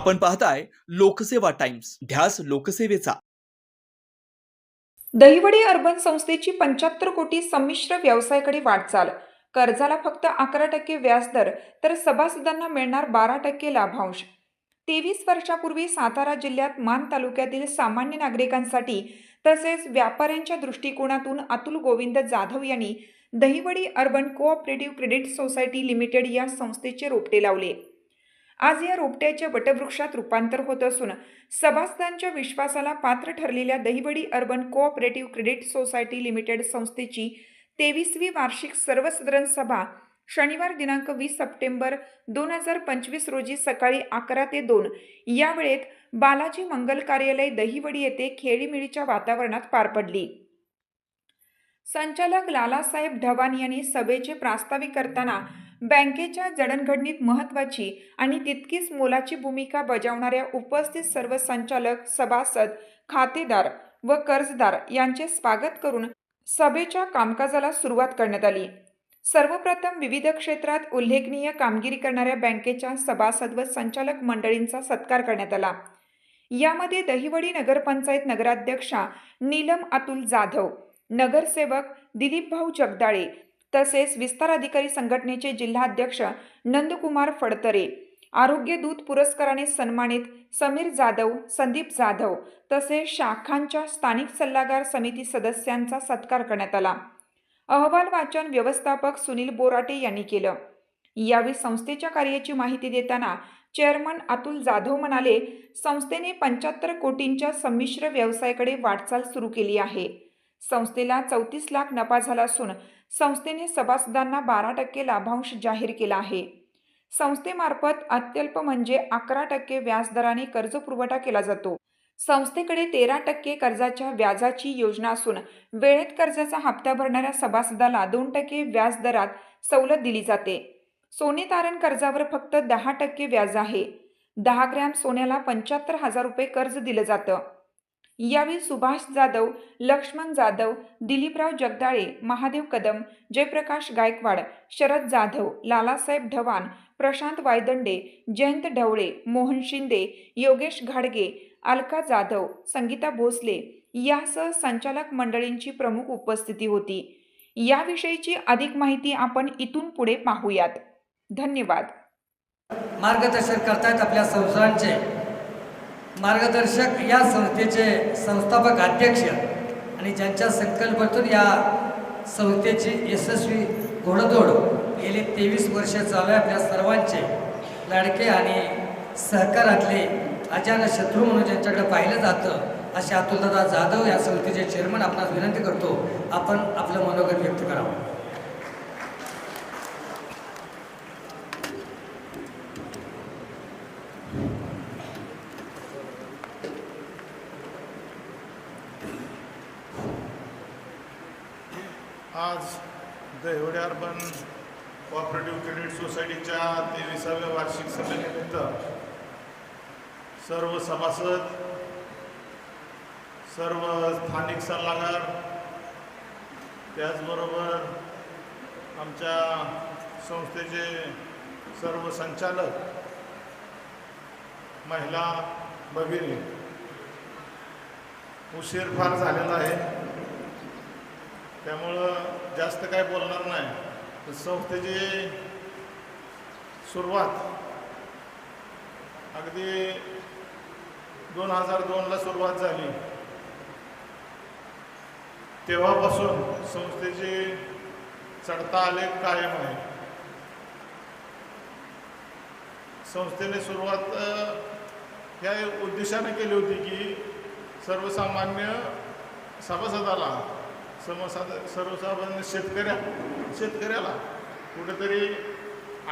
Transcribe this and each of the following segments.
आपण पाहताय लोकसेवा टाइम्स. ध्यास लोकसेवेचा. दहिवडी अर्बन संस्थेची पंच्याहत्तर कोटी संमिश्र व्यवसायाकडे वाटचाल. कर्जाला फक्त अकरा टक्के व्याजदर तर सभासदांना मिळणार बारा टक्के लाभांश. तेवीस वर्षापूर्वी सातारा जिल्ह्यात मान तालुक्यातील सामान्य नागरिकांसाठी तसेच व्यापाऱ्यांच्या दृष्टिकोनातून अतुल गोविंद जाधव यांनी Dahiwadi urban cooperative credit society limited या संस्थेचे रोपटे लावले. आज या रोपट्याच्या वटवृक्षात रूपांतर होत असून सभासदांच्या विश्वासाला पात्र ठरलेल्या Dahiwadi urban cooperative credit society limited संस्थेची तेवीसवी वार्षिक सर्वसाधारण सभा शनिवार दिनांक वीस सप्टेंबर दोन हजार पंचवीस रोजी सकाळी अकरा ते दोन. या वेळेत बालाजी मंगल कार्यालय दहिवडी येथे खेळीमेळीच्या वातावरणात पार पडली. संचालक लालासाहेब ढवान यांनी सभेचे प्रास्ताविक करताना बँकेच्या जडणघडणीत महत्त्वाची आणि तितकीच मोलाची भूमिका बजावणाऱ्या उपस्थित सर्व संचालक सभासद खातेदार व कर्जदार यांचे स्वागत करून सभेच्या कामकाजाला सुरुवात करण्यात आली. सर्वप्रथम विविध क्षेत्रात उल्लेखनीय कामगिरी करणाऱ्या बँकेच्या सभासद व संचालक मंडळींचा सत्कार करण्यात आला. यामध्ये दहिवडी नगरपंचायत नगराध्यक्षा नीलम अतुल जाधव नगरसेवक दिलीप भाऊ जगदाळे तसेच विस्तार अधिकारी संघटनेचे जिल्हाध्यक्ष नंदकुमार फडतरे आरोग्य दूत पुरस्काराने सन्मानित समीर जाधव संदीप जाधव तसेच शाखांच्या स्थानिक सल्लागार समिती सदस्यांचा सत्कार करण्यात आला. अहवाल वाचन व्यवस्थापक सुनील बोराटे यांनी केलं. यावेळी संस्थेच्या कार्याची माहिती देताना चेअरमन अतुल जाधव म्हणाले संस्थेने पंच्याहत्तर कोटींच्या संमिश्र व्यवसायाकडे वाटचाल सुरू केली आहे. संस्थेला चौतीस लाख नफा झाला असून संस्थेने सभासदांना बारा टक्के लाभांश जाहीर केला आहे. संस्थेमार्फत अत्यल्प म्हणजे अकरा टक्के व्याजदराने कर्ज पुरवठा केला जातो. संस्थेकडे तेरा टक्के कर्जाच्या व्याजाची योजना असून वेळेत कर्जाचा हप्ता भरणाऱ्या सभासदाला दोन टक्के व्याजदरात सवलत दिली जाते. सोने तारण कर्जावर फक्त दहा टक्के व्याज आहे. दहा ग्रॅम सोन्याला पंच्याहत्तर हजार रुपये कर्ज दिलं जातं. यावेळी सुभाष जाधव लक्ष्मण जाधव दिलीपराव जगदाळे महादेव कदम जयप्रकाश गायकवाड शरद जाधव लालासाहेब ढवाण प्रशांत वायदंडे जयंत ढवळे मोहन शिंदे योगेश घाडगे अलका जाधव संगीता भोसले यासह संचालक मंडळींची प्रमुख उपस्थिती होती. याविषयीची अधिक माहिती आपण इथून पुढे पाहूयात. धन्यवाद. मार्गदर्शन करतायत आपल्या संस्थांचे. मार्गदर्शक या संस्थेचे संस्थापक अध्यक्ष आणि ज्यांच्या संकल्पातून या संस्थेची यशस्वी घोडदौड गेली तेवीस वर्ष चालू आपल्या सर्वांचे लाडके आणि सहकारातले अचानक शत्रू म्हणून ज्यांच्याकडे पाहिलं जातं असे अतुलदादा जाधव या संस्थेचे चेअरमन आपणास विनंती करतो आपण आपलं मनोगत व्यक्त करावं. आज दहिवडे अर्बन कॉपरेटिव्ह क्रेडिट सोसायटीच्या तेविसाव्या वार्षिक सभेनिमित्त सर्व सभासद सर्व स्थानिक सल्लागार त्याचबरोबर आमच्या संस्थेचे सर्व संचालक महिला भगिनी उशीर फार झालेला आहे. त्यामुळं जास्त काय बोलणार नाही. संस्थेची सुरुवात अगदी दोन हजार दोनला सुरुवात झाली. तेव्हापासून संस्थेची चढता आलेख कायम आहे. संस्थेने सुरुवात या ह्या उद्देशाने केली होती की सर्वसामान्य सभासदाला समसाध सर्वसाधारण शेतकऱ्या शेतकऱ्याला कुठेतरी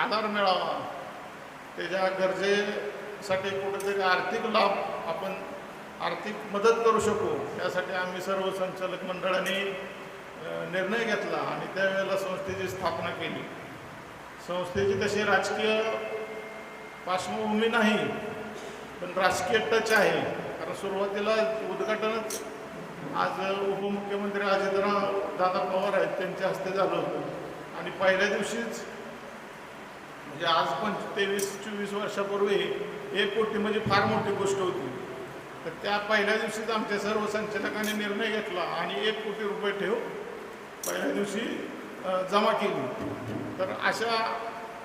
आधार मिळावा. त्याच्या गरजेसाठी कुठेतरी आर्थिक लाभ आपण आर्थिक मदत करू शकू. त्यासाठी आम्ही सर्व संचालक मंडळाने निर्णय घेतला आणि त्यावेळेला संस्थेची स्थापना केली. संस्थेची तशी राजकीय पार्श्वभूमी नाही पण राजकीय टच आहे. कारण सुरुवातीला उद्घाटनच आज उपमुख्यमंत्री अजितराव दादा पवार आहेत त्यांच्या हस्ते झालं होतं. आणि पहिल्या दिवशीच म्हणजे आज पंच तेवीस चोवीस वर्षापूर्वी एक कोटी म्हणजे फार मोठी गोष्ट होती. तर त्या पहिल्या दिवशीच आमच्या सर्व संचालकांनी निर्णय घेतला आणि एक कोटी रुपये ठेव पहिल्या दिवशी जमा केली. तर अशा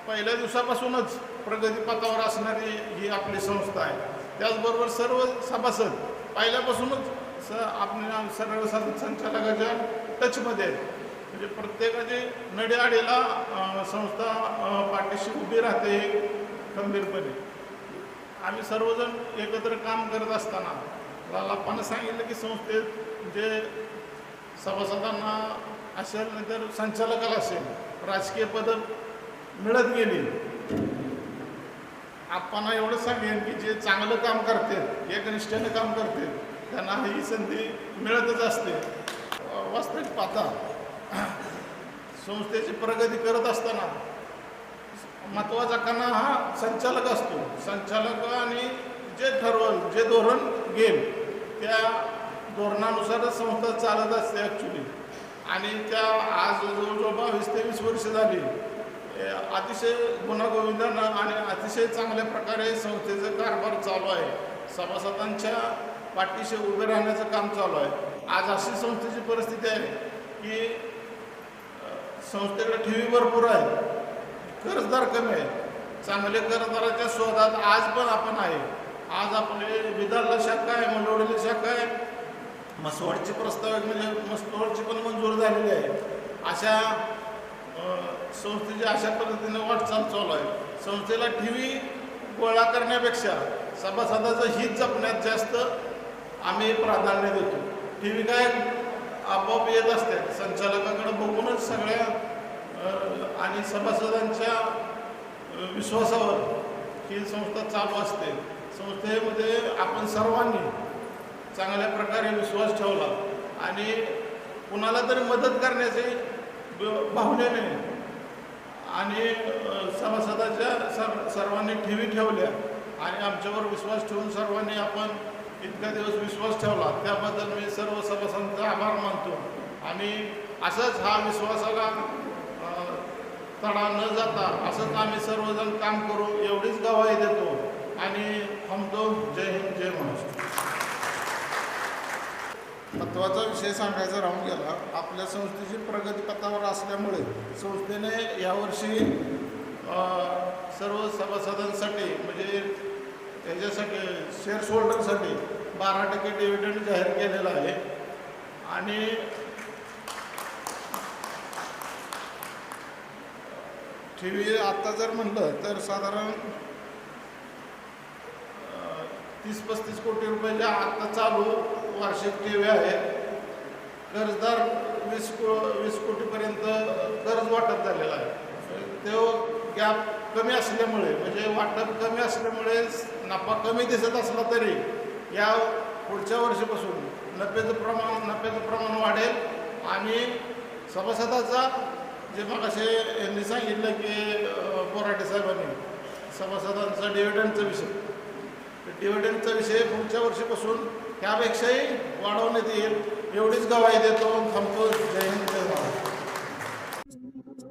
पहिल्या दिवसापासूनच प्रगतीपथावर असणारी ही आपली संस्था आहे. त्याचबरोबर सर्व सभासद पहिल्यापासूनच स आपण सरळ संचालकाच्या टचमध्ये आहेत म्हणजे प्रत्येकाची नडीआडीला संस्था पाठीशी उभी राहते खंबीरपणे. आम्ही सर्वजण एकत्र काम करत असताना लालाप्पानं सांगितलं की संस्थेत जे सभासदांना असेल नंतर संचालकाला असेल राजकीय पदं मिळत गेली. आपण एवढं सांगेन की जे चांगलं काम करतात एकनिष्ठेनं काम करते त्यांना ही संधी मिळतच असते. वास्तविक पाहता संस्थेची प्रगती करत असताना महत्त्वाचा कणा हा संचालक असतो. संचालक आणि जे ठरवल जे धोरण घेईल त्या धोरणानुसारच संस्था चालत असते ॲक्च्युली आणि त्या आज जवळजवळ बावीस तेवीस वर्ष झाली. अतिशय गुणागोविंदानं आणि अतिशय चांगल्या प्रकारे संस्थेचं कारभार चालू आहे. सभासदांच्या पाठीशी उभे राहण्याचं काम चालू आहे. आज अशी संस्थेची परिस्थिती आहे की संस्थेकडे ठेवी भरपूर आहे कर्जदार कमी आहे चांगले कर्जदाराच्या शोधात आज पण आपण आहे. आज आपले विदर्भ शाखा आहे मंडवलेली शाखा आहे. मसवाडची प्रस्तावित म्हणजे मसवाडची पण मंजूर झालेली आहे. अशा संस्थेची अशा पद्धतीने वाटचाल चालू आहे. संस्थेला ठेवी गोळा करण्यापेक्षा सभासदाचं हित जपण्यात जास्त आम्ही प्राधान्य देतो. ठेवी काय आपोआप येत असते. संचालकाकडे बघूनच सगळ्या आणि सभासदांच्या विश्वासावर ही संस्था चालू असते. संस्थेमध्ये आपण सर्वांनी चांगल्या प्रकारे विश्वास ठेवला. आणि कुणाला तरी मदत करण्याचे ब- भावनेने आणि सभासदाच्या सर सर्वांनी ठेवी ठेवल्या. आणि आमच्यावर विश्वास ठेवून सर्वांनी आपण इतका दिवस विश्वास ठेवला. त्याबद्दल मी सर्व सभासदांचा आभार मानतो. आणि असंच हा विश्वासाला तडा न जाता असंच आम्ही सर्वजण काम करू एवढीच गवाही देतो. आणि थांबतो. जय हिंद जय महाराष्ट्र. महत्त्वाचा विषय सांगायचा राहून गेला. आपल्या संस्थेची प्रगतीपथावर असल्यामुळे संस्थेने यावर्षी सर्व सभासदांसाठी म्हणजे त्याच्यासाठी शेअर्स होल्डरसाठी बारा टक्के डिव्हिडंड जाहीर केलेला आहे. आणि टी व्ही आत्ता जर म्हणलं तर साधारण तीस पस्तीस कोटी रुपयाच्या आत्ता चालू वार्षिक टी व्ही आहे कर्जदार वीस को वीस कोटीपर्यंत कर्ज वाटप झालेलं आहे. तो गॅप कमी असल्यामुळे म्हणजे वाटप कमी असल्यामुळे नफा कमी दिसत असला तरी या पुढच्या वर्षीपासून नफ्याचं प्रमाण नफ्याचं प्रमाण वाढेल. आणि सभासदाचा जे मग असे यांनी सांगितलं की अ, बोराटे साहेबांनी सभासदांचा डिव्हिडंडचा विषय. डिव्हिडंडचा विषय पुढच्या वर्षीपासून त्यापेक्षाही वाढवण्यात येईल. एवढीच गवाही देतो थांबतो.